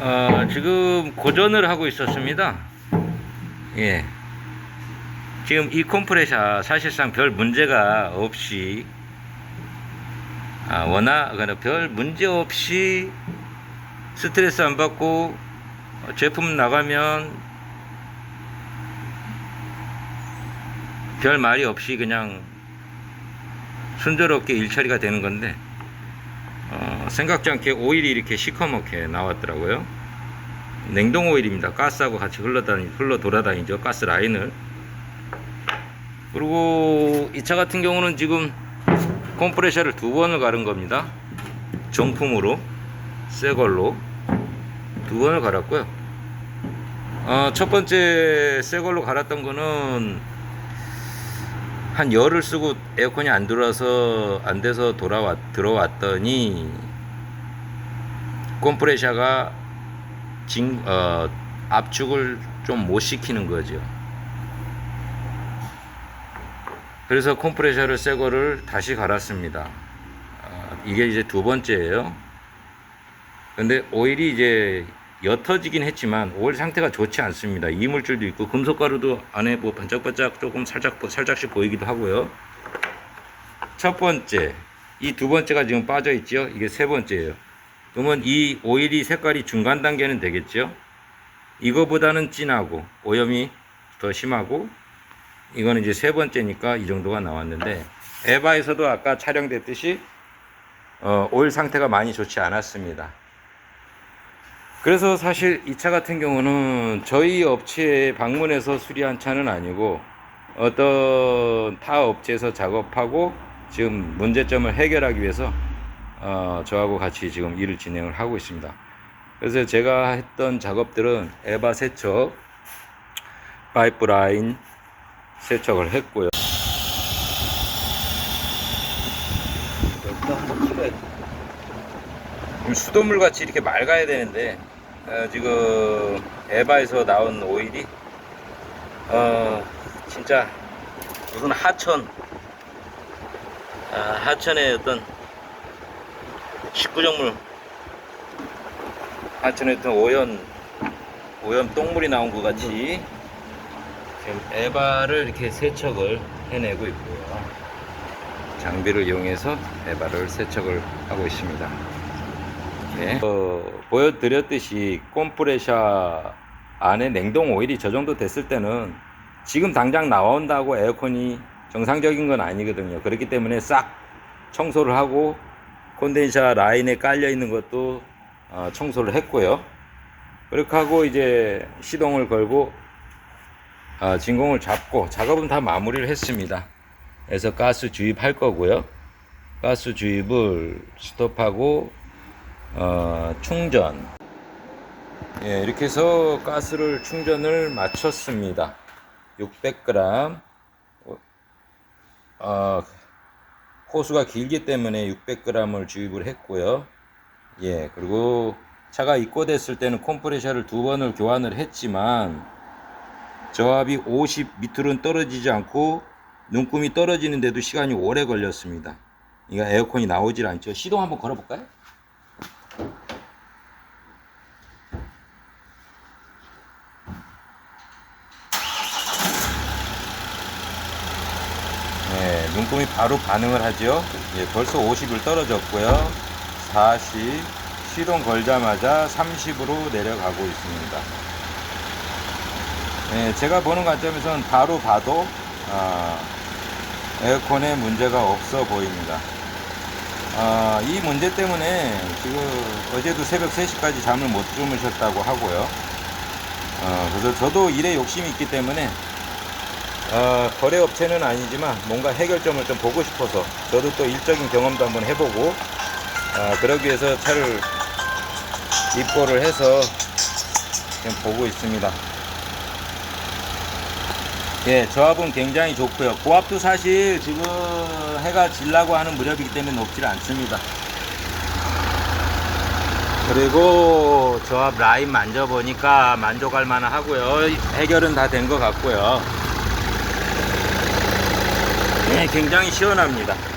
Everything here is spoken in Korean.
어, 지금 고전을 하고 있었습니다. 예. 지금 이 컴프레셔 사실상 별 문제가 없이 아, 워낙 별 문제 없이 스트레스 안 받고 제품 나가면 별 말이 없이 그냥 순조롭게 일처리가 되는 건데 어, 생각지 않게 오일이 이렇게 시커멓게 나왔더라고요. 냉동 오일입니다. 가스하고 같이 흘러다니, 흘러 돌아다니죠. 가스 라인을. 그리고 이 차 같은 경우는 지금 컴프레셔를 두 번을 갈은 겁니다. 정품으로 새 걸로 두 번을 갈았고요. 어, 첫 번째 새 걸로 갈았던 거는 한 열을 쓰고 에어컨이 안 들어와서 안 돼서 돌아왔 들어왔더니 컴프레셔가 진, 어, 압축을 좀 못 시키는 거죠. 그래서 컴프레셔를 새 거를 다시 갈았습니다. 어, 이게 이제 두 번째예요. 근데 오일이 이제 옅어지긴 했지만 오일 상태가 좋지 않습니다. 이물질도 있고 금속가루도 안에 뭐 반짝반짝 조금 살짝 살짝씩 보이기도 하고요. 첫 번째, 이 두 번째가 지금 빠져 있죠. 이게 세 번째예요. 그러면 이 오일이 색깔이 중간 단계는 되겠죠. 이거보다는 진하고 오염이 더 심하고 이거는 이제 세 번째니까 이 정도가 나왔는데 에바에서도 아까 촬영됐듯이 어, 오일 상태가 많이 좋지 않았습니다. 그래서 사실 이 차 같은 경우는 저희 업체에 방문해서 수리한 차는 아니고 어떤 타 업체에서 작업하고 지금 문제점을 해결하기 위해서 어, 저하고 같이 지금 일을 진행을 하고 있습니다. 그래서 제가 했던 작업들은 에바 세척, 파이프라인 세척을 했고요. 수돗물 같이 이렇게 맑아야 되는데 어, 지금 에바에서 나온 오일이 어, 진짜 무슨 하천 아, 하천의 어떤 식구정물 하천에 어떤 오염 오염 똥물이 나온 것 같이 지금 에바를 이렇게 세척을 해내고 있고요 장비를 이용해서 에바를 세척을 하고 있습니다 네. 어, 보여드렸듯이 콤프레셔 안에 냉동 오일이 저 정도 됐을 때는 지금 당장 나온다고 에어컨이 정상적인 건 아니거든요. 그렇기 때문에 싹 청소를 하고 콘덴서 라인에 깔려 있는 것도 어, 청소를 했고요. 그렇게 하고 이제 시동을 걸고 어, 진공을 잡고 작업은 다 마무리를 했습니다. 그래서 가스 주입할 거고요. 가스 주입을 스톱하고 어, 충전. 예, 이렇게 해서 가스를 충전을 마쳤습니다. 600g. 어, 호수가 길기 때문에 600g을 주입을 했고요. 예, 그리고 차가 입고됐을 때는 컴프레셔를 두 번을 교환을 했지만 저압이 50 밑으로는 떨어지지 않고 눈금이 떨어지는데도 시간이 오래 걸렸습니다. 이거 에어컨이 나오질 않죠. 시동 한번 걸어볼까요? 네, 눈금이 바로 반응을 하죠. 예, 벌써 50을 떨어졌고요. 40, 시동 걸자마자 30으로 내려가고 있습니다. 네, 제가 보는 관점에서는 바로 봐도 아, 에어컨에 문제가 없어 보입니다. 아, 이 문제 때문에 지금 어제도 새벽 3시까지 잠을 못 주무셨다고 하고요. 어, 그래서 저도 일에 욕심이 있기 때문에 어, 거래업체는 아니지만 뭔가 해결점을 좀 보고 싶어서 저도 또 일적인 경험도 한번 해보고 아, 그러기 위해서 차를 입고를 해서 지금 보고 있습니다. 예, 저압은 굉장히 좋고요. 고압도 사실 지금 해가 질라고 하는 무렵이기 때문에 높질 않습니다. 그리고 저압 라인 만져보니까 만족할 만은 하고요. 해결은 다 된 것 같고요. 네, 굉장히 시원합니다.